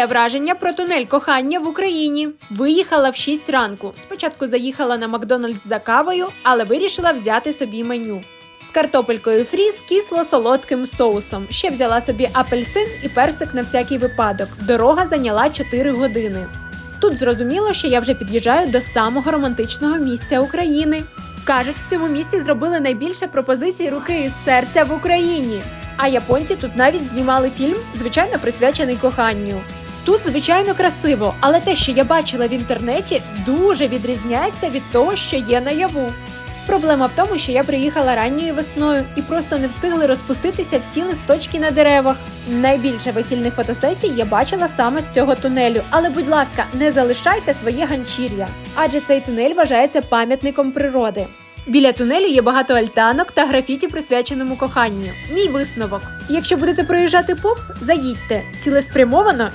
Моє враження про тунель кохання в Україні. Виїхала в 6 ранку. Спочатку заїхала на Макдональдс за кавою, але вирішила взяти собі меню. З картопелькою фрі з кисло-солодким соусом. Ще взяла собі апельсин і персик на всякий випадок. Дорога зайняла 4 години. Тут зрозуміло, що я вже під'їжджаю до самого романтичного місця України. Кажуть, в цьому місті зробили найбільше пропозицій руки із серця в Україні. А японці тут навіть знімали фільм, звичайно, присвячений коханню. Тут, звичайно, красиво, але те, що я бачила в інтернеті, дуже відрізняється від того, що є наяву. Проблема в тому, що я приїхала ранньою весною і просто не встигли розпуститися всі листочки на деревах. Найбільше весільних фотосесій я бачила саме з цього тунелю. Але, будь ласка, не залишайте своє ганчір'я, адже цей тунель вважається пам'ятником природи. Біля тунелю є багато альтанок та графіті, присвяченому коханню. Мій висновок: якщо будете проїжджати повз, заїдьте. Цілеспрямовано